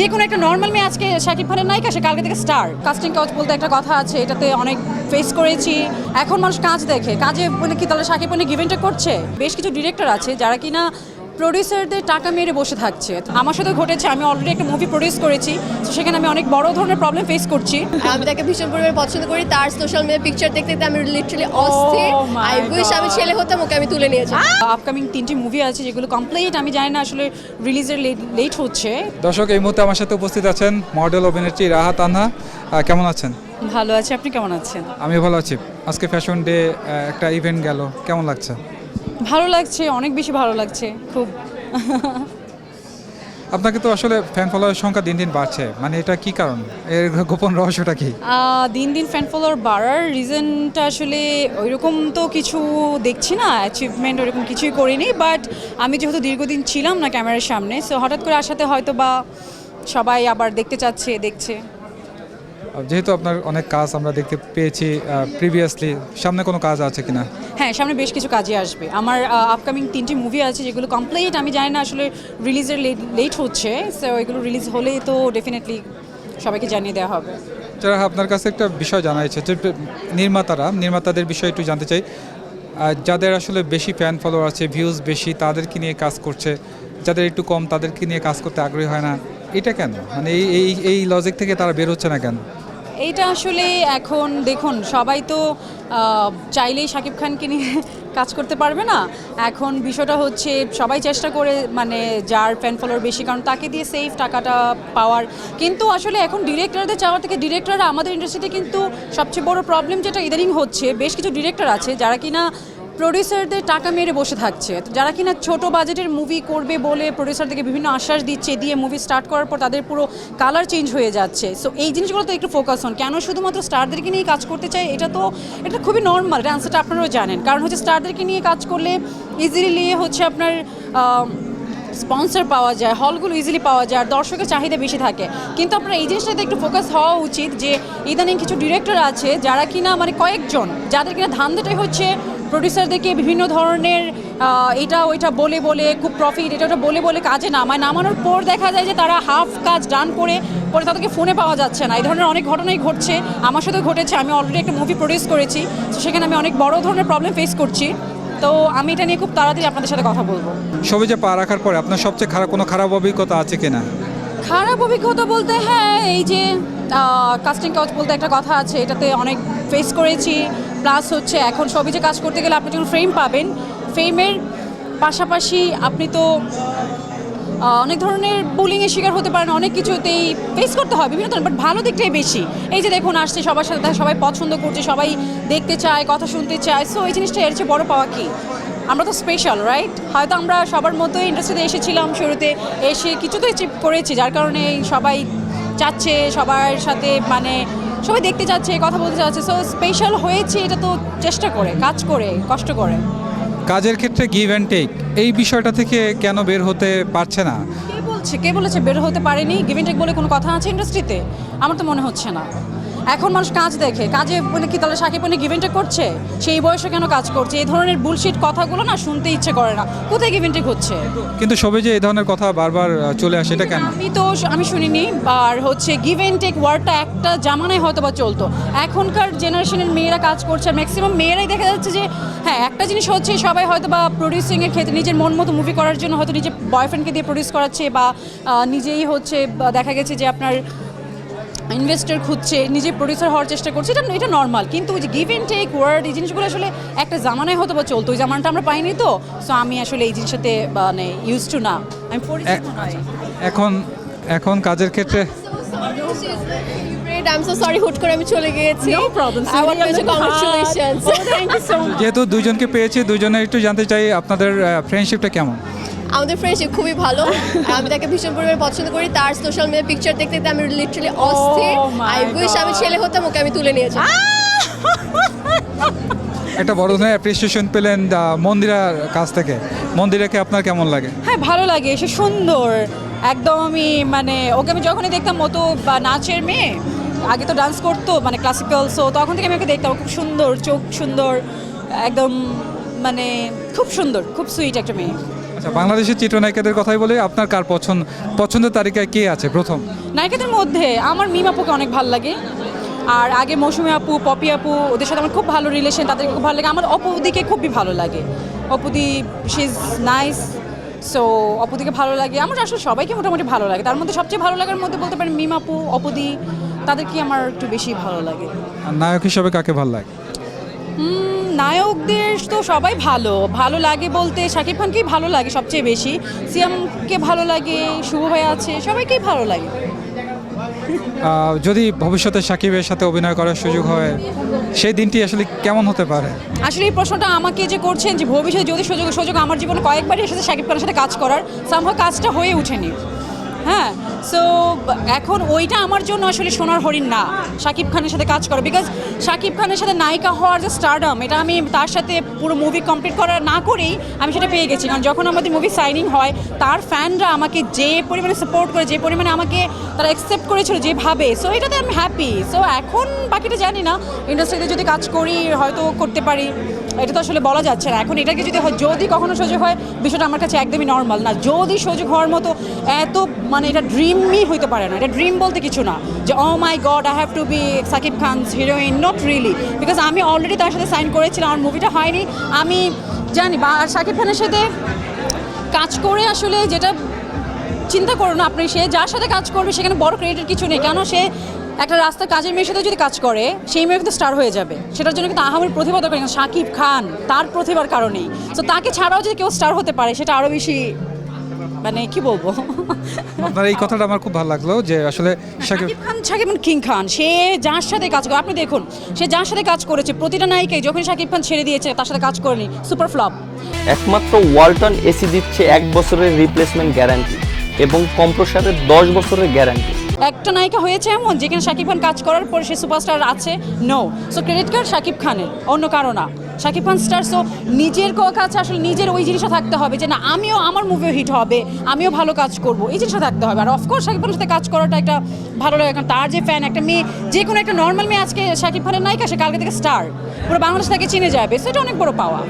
যে কোনো একটা নর্মাল মেয়ে আজকে শাকিব খানের নায়িকা, সে কালকে থেকে স্টার কাস্টিং কাউচ বলতে একটা কথা আছে, এটাতে অনেক ফেস করেছি। এখন মানুষ কাজ দেখে। কাজে বলে কি তাহলে শাকিব খানের গিভেনটা করছে? বেশ কিছু ডিরেক্টর আছে যারা কিনা প্রডিউসারদের টাকা মেরে বসে থাকছে। আমার সাথে ঘটেছে আমি অলরেডি একটা মুভি প্রডিউস করেছি তো সেখানে আমি অনেক বড় ধরনের প্রবলেম ফেস করছি। আমি তাকে ভীষণ পরিমাণে পছন্দ করি তার সোশ্যাল মিডিয়া পিকচার দেখতে দেখতে আমি লিটারালি অস্থির। Oh আই উইশ আমি ছেলে হতাম ওকে আমি তুলে নিয়েছি আপকামিং তিনটি মুভি আছে যেগুলো কমপ্লিট আমি জানি না আসলে রিলিজের লেট হচ্ছে। দর্শক এই মুহূর্তে আমার সাথে উপস্থিত আছেন মডেল অভিনেত্রী রাহাত আনহা আহ, কেমন আছেন? ভালো আছি আপনি কেমন আছেন? আমি ভালো আছি। আজকে ফ্যাশন ডে একটা ইভেন্ট গেল কেমন লাগছে? ভালো লাগছে অনেক বেশি ভালো লাগছে খুব। আপনাকে তো আসলে ফ্যান ফলোয়ার সংখ্যা দিন দিন বাড়ছে। মানে এটা কি কারণ? এর গোপন রহস্যটা কি? দিন দিন ফ্যান ফলোয়ার বাড়ার রিজনটা আসলে ওইরকম তো কিছু দেখছি না অ্যাচিভমেন্ট ওইরকম কিছুই করিনি বাট আমি যেহেতু দীর্ঘদিন ছিলাম না ক্যামেরার সামনে সো হঠাৎ করে আসাতে হয়তো বা সবাই আবার দেখতে চাচ্ছে দেখছে। যেহেতু আপনার অনেক কাজ আমরা দেখতে পেয়েছি প্রিভিয়াসলি সামনে কোনো কাজ আছে কিনা? হ্যাঁ সামনে বেশ কিছু কাজে আসবে। আমার আপকামিং তিনটি মুভি আছে যেগুলো কমপ্লিট আমি জানি না আসলে রিলিজের লেট হচ্ছে সো এগুলো রিলিজ হলেই তো ডেফিনেটলি সবাইকে জানিয়ে দেওয়া হবে। যারা আপনার কাছে একটা বিষয় জানা ইচ্ছে যে নির্মাতারা নির্মাতাদের বিষয়ে একটু জানতে চাই। যাদের আসলে বেশি ফ্যান ফলোয়ার আছে ভিউজ বেশি তাদেরকে নিয়ে কাজ করছে যাদের একটু কম তাদেরকে নিয়ে কাজ করতে আগ্রহী হয় না এটা কেন? মানে এই এই লজিক থেকে তারা বের হচ্ছে না কেন? এইটা আসলে এখন দেখুন, সবাই তো চাইলেই শাকিব খানকে নিয়ে কাজ করতে পারবে না। এখন বিষয়টা হচ্ছে, সবাই চেষ্টা করে মানে যার ফ্যান ফলোর বেশি, কারণ তাকে দিয়ে সেফ টাকাটা পাওয়ার। কিন্তু আসলে এখন ডিরেক্টরদের চাওয়া থেকে ডিরেক্টররা আমাদের ইন্ডাস্ট্রিতে কিন্তু সবচেয়ে বড় প্রবলেম যেটা ইদানিং হচ্ছে, বেশ কিছু ডিরেক্টর আছে যারা কিনা প্রডিউসারদের টাকা মেরে বসে থাকছে। যারা কিনা ছোট বাজেটের মুভি করবে বলে প্রডিউসারদেরকে বিভিন্ন আশ্বাস দিচ্ছে দিয়ে মুভি স্টার্ট করার পর তাদের পুরো কালার চেঞ্জ হয়ে যাচ্ছে। সো এই জিনিসগুলো তো একটু ফোকাস হন কেন শুধুমাত্র স্টারদেরকে নিয়ে কাজ করতে চাই এটা তো, এটা খুবই নর্মাল এটা আনসারটা আপনারাও জানেন। কারণ হচ্ছে স্টারদেরকে নিয়ে কাজ করলে ইজিলি হচ্ছে আপনার স্পন্সর পাওয়া যায় হলগুলো ইজিলি পাওয়া যায়, আর দর্শকের চাহিদা বেশি থাকে। কিন্তু আপনার এই জিনিসটাতে একটু ফোকাস হওয়া উচিত যে, ইদানিং কিছু ডিরেক্টর আছে যারা কিনা মানে কয়েকজন, যাদের কিনা ধান্দাটাই হচ্ছে প্রডিউসারদেরকে বিভিন্ন ধরনের এটা ওইটা বলে বলে, খুব প্রফিট এটা ওটা বলে বলে কাজে নামায়। নামানোর পর দেখা যায় যে তারা হাফ কাজ ডান করে, পরে তাদেরকে ফোনে পাওয়া যাচ্ছে না। এই ধরনের অনেক ঘটনাই ঘটছে। আমার সাথে ঘটেছে, আমি অলরেডি একটা মুভি প্রডিউস করেছি। তো সেখানে আমি অনেক বড় ধরনের প্রবলেম ফেস করছি। তো আমি এটা নিয়ে খুব তাড়াতাড়ি আপনাদের সাথে কথা বলব। সবুজে পা রাখার পরে আপনার সবচেয়ে খারাপ, কোনো খারাপ অভিজ্ঞতা আছে কিনা? খারাপ অভিজ্ঞতা বলতে হ্যাঁ এই যে কাস্টিং কাউচ বলতে একটা কথা আছে, এটাতে অনেক ফেস করেছি প্লাস হচ্ছে এখন সবই যে কাজ করতে গেলে আপনি যখন ফ্রেম পাবেন ফ্রেমের পাশাপাশি আপনি তো অনেক ধরনের বুলিংয়ের শিকার হতে পারেন, অনেক কিছুতেই ফেস করতে হয় বিভিন্ন ধরনের বাট ভালো দিকটাই বেশি। এই যে দেখুন, আসছে সবার সাথে, সবাই পছন্দ করছে, সবাই দেখতে চায়, কথা শুনতে চায় সো এই জিনিসটা এর চেয়ে বড় পাওয়া কি? আমরা তো স্পেশাল রাইট হয়তো আমরা সবার মতোই ইন্ডাস্ট্রিতে এসেছিলাম শুরুতে এসে কিছু তো অ্যাচিভ করেছি যার কারণে সবাই চাচ্ছে সবার সাথে মানে সবাই দেখতে চাচ্ছে কথা বলতে চাচ্ছে। সো স্পেশাল হয়েছে এটা তো চেষ্টা করে কাজ করে কষ্ট করে। কাজের ক্ষেত্রে গিভ অ্যান্ড টেক এই বিষয়টা থেকে কেন বের হতে পারছে না? কে বলছে? কে বলেছে বের হতে পারেনি? গিভিং টেক বলে কোনো কথা আছে ইন্ডাস্ট্রিতে আমার তো মনে হচ্ছে না। এখন মানুষ কাজ দেখে কাজে মানে কি তাহলে সাকিব মানে গিভিং করছে? সেই বয়সে কেন কাজ করছে? এই ধরনের বুলশিট কথাগুলো না শুনতে ইচ্ছে করে না। কোথায় গিভিং হচ্ছে? কিন্তু সবে যে এই ধরনের কথা বারবার চলে আসে এটা কেন? আমি তো আমি শুনিনি আর হচ্ছে গিভ অ্যান্ড টেক ওয়ার্ডটা একটা জামানায় হয়তো বা চলতো। এখনকার জেনারেশনের মেয়েরা কাজ করছে আর ম্যাক্সিমাম মেয়েরাই দেখা যাচ্ছে যে হ্যাঁ একটা জিনিস হচ্ছে সবাই হয়তো বা প্রডিউসিংয়ের ক্ষেত্রে নিজের মন মতো মুভি করার জন্য হয়তো নিজের বয়ফ্রেন্ডকে দিয়ে প্রডিউস করাচ্ছে বা নিজেই হচ্ছে দেখা গেছে যে আপনার ইনভেস্টর খুঁজছে নিজে প্রডিউসার হওয়ার চেষ্টা করছে এটা এটা নর্মাল কিন্তু ওই যে গিভ অ্যান্ড টেক ওয়ার্ড এই জিনিসগুলো আসলে একটা জামানায় হতো বা চলতো ওই জামানটা আমরা পাইনি তো। সো আমি আসলে এই জিনিসটাতে মানে ইউজ টু না। আমি পরিচিত নয়। এখন এখন কাজের ক্ষেত্রে Oh. যেহেতু দুজনকে পেয়েছি দুজনে একটু জানতে চাই আপনাদের ফ্রেন্ডশিপটা কেমন? আমাদের ফ্রেন্ডশিপ খুবই ভালো। আমি তাকে ভীষণ পরিমাণে পছন্দ করি। তার সোশ্যাল মিডিয়া পিকচার দেখতে দেখতে আমি লিটারালি অস্থির। Oh my আই উইশ আমি ছেলে হতাম ওকে আমি তুলে নিয়েছি একটা বড় ধরনের অ্যাপ্রিসিয়েশন পেলেন মন্দিরার কাছ থেকে। মন্দিরাকে আপনার কেমন লাগে? হ্যাঁ ভালো লাগে সে সুন্দর। একদম আমি মানে ওকে আমি যখনই দেখতাম মতো বা নাচের মেয়ে আগে তো ডান্স করতো মানে ক্লাসিক্যাল সো তখন থেকে আমি ওকে দেখতাম খুব সুন্দর চোখ সুন্দর একদম মানে খুব সুন্দর খুব সুইট একটা মেয়ে। আচ্ছা বাংলাদেশের চিত্রনায়িকাদের কথাই বলে আপনার কার পছন্দ পছন্দের তালিকায় কে আছে প্রথম? নায়িকাদের মধ্যে আমার মিম আপুকে অনেক ভালো লাগে আর আগে মৌসুমি আপু পপি আপু ওদের সাথে আমার খুব ভালো রিলেশন তাদেরকে খুব ভালো লাগে আমার অপুদিকে খুবই ভালো লাগে। Apudi she is nice so অপুদিকে ভালো লাগে। আমার আসলে সবাইকে মোটামুটি ভালো লাগে। তার মধ্যে সবচেয়ে ভালো লাগার মধ্যে বলতে পারেন মিমাপু অপুদি তাদেরকে আমার একটু বেশি ভালো লাগে। নায়ক হিসাবে কাকে ভালো লাগে? নায়কদের তো সবাই ভালো। ভালো লাগে বলতে শাকিব খানকেই ভালো লাগে সবচেয়ে বেশি। সিয়ামকে ভালো লাগে শুভ ভাই আছে সবাইকেই ভালো লাগে। যদি ভবিষ্যতে সাকিবের সাথে অভিনয় করার সুযোগ হয়, সেই দিনটি আসলে কেমন হতে পারে? আসলে এই প্রশ্নটা আমাকে যে করছেন যে ভবিষ্যতে যদি সুযোগ সুযোগ আমার জীবনে কয়েকবারই এসেছে সাকিব খানের সাথে কাজ করার সামহ কাজটা হয়ে ওঠেনি। হ্যাঁ সো এখন ওইটা আমার জন্য আসলে সোনার হরিণ না শাকিব খানের সাথে কাজ করা। বিকজ শাকিব খানের সাথে নায়িকা হওয়ার যে স্টারডাম এটা আমি তার সাথে পুরো মুভি কমপ্লিট করা না করেই আমি সেটা পেয়ে গেছি। কারণ যখন আমাদের মুভি সাইনিং হয়, তার ফ্যানরা আমাকে যে পরিমাণে সাপোর্ট করে, যে পরিমাণে আমাকে তারা অ্যাকসেপ্ট করেছিল যেভাবে সো এটাতে আমি হ্যাপি সো এখন বাকিটা জানি না ইন্ডাস্ট্রিতে যদি কাজ করি, হয়তো করতে পারি। এটা তো আসলে বলা যাচ্ছে না। এখন এটাকে যদি হয়, যদি কখনো সুযোগ হয়, বিষয়টা আমার কাছে একদমই নর্মাল না। যদি সুযোগ হওয়ার মতো এত মানে এটা ড্রিমই হইতে পারে না। এটা ড্রিম বলতে কিছু না। যে ও my God I have to be Shakib Khan heroine not really because আমি অলরেডি তার সাথে সাইন করেছিলাম। আমার মুভিটা হয়নি। আমি জানি, বা সাকিব খানের সাথে কাজ করে আসলে যেটা চিন্তা করুন আপনি, সে যার সাথে কাজ করবে, সেখানে বড় ক্রেডিটের কিছু নেই। কেন সে একটা রাস্তার কাজের মেয়ের সাথে যদি কাজ করে, সেই মেয়ে কিন্তু স্টার হয়ে যাবে। সেটার জন্য কিন্তু আহামের প্রতিভা দরকার। শাকিব খান তার প্রতিভার কারণেই। তো তাকে ছাড়াও যদি কেউ স্টার হতে পারে, সেটা আরও বেশি মানে কি বলব? আপনার এই কথাটা আমার খুব ভালো লাগল যে আসলে শাকিব খান শাকিব খান কিং খান সে যার সাথে কাজ করে আপনি দেখুন সে যার সাথে কাজ করেছে প্রতিটা নায়িকাই যখন শাকিব খান ছেড়ে দিয়েছে তার সাথে কাজ করেনি সুপার ফ্লপ। একমাত্র ওয়ালটন এসি দিচ্ছে এক বছরের রিপ্লেসমেন্ট গ্যারান্টি এবং কম্প্রসারের দশ বছরের গ্যারান্টি একটা নায়িকা হয়েছে এমন যেখানে শাকিব খান কাজ করার পর সে সুপারস্টার আছে? No so credit card Shakib খানের, অন্য কারও না। শাকিব খান স্টার সো নিজের কাছে আসলে নিজের ওই জিনিসটা থাকতে হবে যে না, আমিও আমার মুভিও হিট হবে, আমিও ভালো কাজ করব, এই জিনিসটা থাকতে হবে। আর অফকোর্স শাকিব খানের সাথে কাজ করাটা একটা ভালো লাগে, কারণ তার যে ফ্যান একটা মেয়ে, যে কোনো একটা নর্মাল মেয়ে আজকে শাকিব খানের নায়িকা, সে কালকে থেকে স্টার পুরো বাংলাদেশ তাকে চিনে যাবে সেটা অনেক বড় পাওয়া